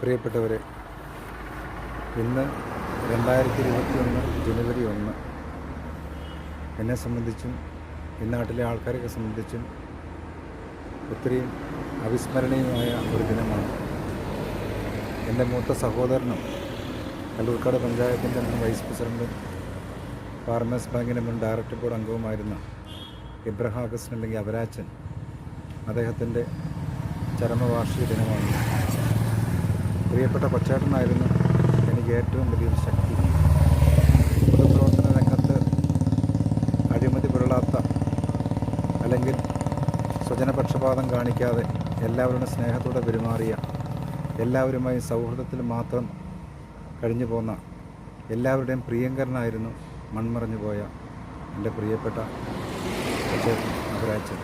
പ്രിയപ്പെട്ടവരെ ഇന്ന് രണ്ടായിരത്തി ഇരുപത്തി ഒന്ന് ജനുവരി ഒന്ന്. എന്നെ സംബന്ധിച്ചും ഈ നാട്ടിലെ ആൾക്കാരെയൊക്കെ സംബന്ധിച്ചും ഒത്തിരി അവിസ്മരണീയമായ ഒരു ദിനമാണ്. എന്റെ മൂത്ത സഹോദരനും കല്ലൂർക്കാട് പഞ്ചായത്തിന്റെ മുൻ വൈസ് പ്രസിഡന്റും ഫാർമേഴ്സ് ബാങ്കിന്റെ മുൻ ഡയറക്ടർ ബോർഡ് അംഗവുമായിരുന്ന ഇബ്രഹാം അഗസ്റ്റിൻ അല്ലെങ്കിൽ അവരാച്ചൻ അദ്ദേഹത്തിന്റെ ചരമവാർഷിക ദിനമാണ്. പ്രിയപ്പെട്ട കൊച്ചേട്ടനായിരുന്നു എനിക്ക് ഏറ്റവും വലിയൊരു ശക്തി. പൊതുപ്രവർത്തന രംഗത്ത് അഴിമതി പുരളാത്ത അല്ലെങ്കിൽ സ്വജനപക്ഷപാതം കാണിക്കാതെ എല്ലാവരുടെ സ്നേഹത്തോടെ പെരുമാറിയ എല്ലാവരുമായി സൗഹൃദത്തിൽ മാത്രം കഴിഞ്ഞു പോന്ന എല്ലാവരുടെയും പ്രിയങ്കരനായിരുന്നു മൺമറഞ്ഞു പോയ എന്റെ പ്രിയപ്പെട്ട അവരാച്ചൻ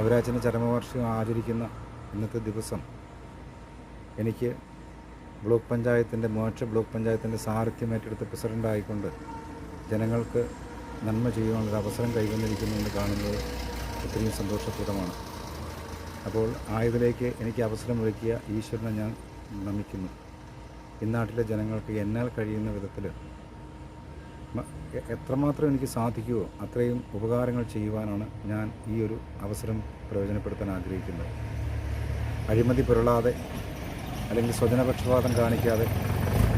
അവരാച്ചന്റെ ചരമവാർഷികം ആചരിക്കുന്ന ഇന്നത്തെ ദിവസം എനിക്ക് ബ്ലോക്ക് പഞ്ചായത്തിന്റെ മോക്ഷ ബ്ലോക്ക് പഞ്ചായത്തിന്റെ സാരഥ്യം ഏറ്റെടുത്ത പ്രസിഡന്റായിക്കൊണ്ട് ജനങ്ങൾക്ക് നന്മ ചെയ്യുവാനൊരു അവസരം കൈവന്നിരിക്കുന്നുവെന്ന് കാണുന്നത് ഒത്തിരി സന്തോഷപ്രദമാണ്. അപ്പോൾ ആയതിലേക്ക് എനിക്ക് അവസരം അവസരമൊരുക്കിയ ഈശ്വരനെ ഞാൻ നമിക്കുന്നു. ഇന്നാട്ടിലെ ജനങ്ങൾക്ക് എന്നാൽ കഴിയുന്ന വിധത്തിൽ എത്രമാത്രം എനിക്ക് സാധിക്കുമോ അത്രയും ഉപകാരങ്ങൾ ചെയ്യുവാനാണ് ഞാൻ ഈ ഒരു അവസരം പ്രയോജനപ്പെടുത്താൻ ആഗ്രഹിക്കുന്നത്. അഴിമതി പുരളാതെ അല്ലെങ്കിൽ സ്വജനപക്ഷപാതം കാണിക്കാതെ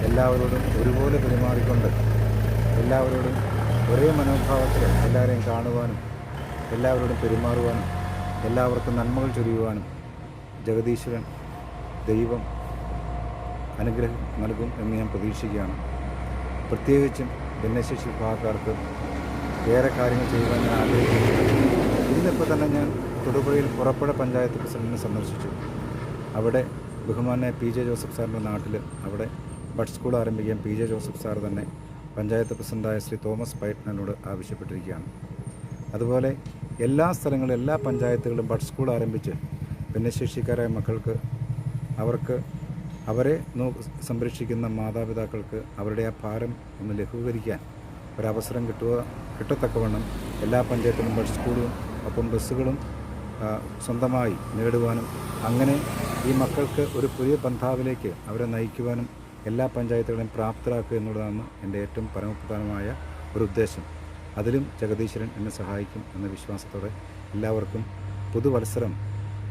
എല്ലാവരോടും ഒരുപോലെ പെരുമാറിക്കൊണ്ട് എല്ലാവരോടും ഒരേ മനോഭാവത്തിൽ എല്ലാവരെയും കാണുവാനും എല്ലാവരോടും പെരുമാറുവാനും എല്ലാവർക്കും നന്മകൾ ചൊരിയുവാനും ജഗദീശ്വരൻ ദൈവം അനുഗ്രഹം നൽകും എന്ന് ഞാൻ പ്രതീക്ഷിക്കുകയാണ്. പ്രത്യേകിച്ചും ഭിന്നശേഷി വിഭാഗക്കാർക്ക് ഏറെ കാര്യങ്ങൾ ചെയ്യുവാൻ ഞാൻ ആഗ്രഹിക്കുന്നു. ഇന്നിപ്പോൾ തന്നെ ഞാൻ തൊടുപുഴയിൽ പുറപ്പുഴ പഞ്ചായത്ത് പ്രസിഡന്റിനെ സന്ദർശിച്ചു. അവിടെ ബഹുമാനെ പി ജെ ജോസഫ് സാറിന്റെ നാട്ടിൽ അവിടെ ബഡ് സ്കൂൾ ആരംഭിക്കാൻ പി ജെ ജോസഫ് സാർ തന്നെ പഞ്ചായത്ത് പ്രസിഡന്റായ ശ്രീ തോമസ് പൈറ്റ്നോട് ആവശ്യപ്പെട്ടിരിക്കുകയാണ്. അതുപോലെ എല്ലാ സ്ഥലങ്ങളിലും എല്ലാ പഞ്ചായത്തുകളും ബഡ് സ്കൂൾ ആരംഭിച്ച് ഭിന്നശേഷിക്കാരായ മക്കൾക്ക് അവർക്ക് അവരെ നോ സംരക്ഷിക്കുന്ന മാതാപിതാക്കൾക്ക് അവരുടെ ആ ഭാരം ഒന്ന് ലഘൂകരിക്കാൻ ഒരവസരം കിട്ടുക കിട്ടത്തക്കവണ്ണം എല്ലാ പഞ്ചായത്തിലും ബഡ് സ്കൂളും ഒപ്പം ബസ്സുകളും സ്വന്തമായി നേടുവാനും അങ്ങനെ ഈ മക്കൾക്ക് ഒരു പുതിയ പന്ഥാവിലേക്ക് അവരെ നയിക്കുവാനും എല്ലാ പഞ്ചായത്തുകളെയും പ്രാപ്തരാക്കുക എന്നുള്ളതാണ് എന്റെ ഏറ്റവും പരമപ്രധാനമായ ഒരു ഉദ്ദേശം. അതിലും ജഗദീശ്വരൻ എന്നെ സഹായിക്കും എന്ന വിശ്വാസത്തോടെ എല്ലാവർക്കും പുതുവത്സരം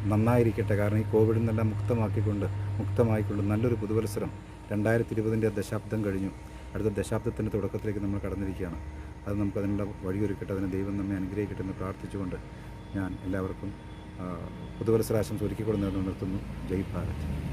നന്നായിരിക്കട്ടെ. കാരണം ഈ കോവിഡിൽ നിന്നെല്ലാം മുക്തമാക്കിക്കൊണ്ട് മുക്തമായിക്കൊണ്ട് നല്ലൊരു പുതുവത്സരം രണ്ടായിരത്തി ഇരുപതിന്റെ ദശാബ്ദം കഴിഞ്ഞു. അടുത്ത ദശാബ്ദത്തിന്റെ തുടക്കത്തിലേക്ക് നമ്മൾ കടന്നിരിക്കുകയാണ്. അത് നമുക്കതിനുള്ള വഴിയൊരുക്കട്ടെ. അതിന് ദൈവം നമ്മെ അനുഗ്രഹിക്കട്ടെ എന്ന് പ്രാർത്ഥിച്ചുകൊണ്ട് ഞാൻ എല്ലാവർക്കും പുതുവത്സരാശംസ ഒരുക്കിക്കൊണ്ട് നിർത്തുന്നു. ജയ് ഭാരത്.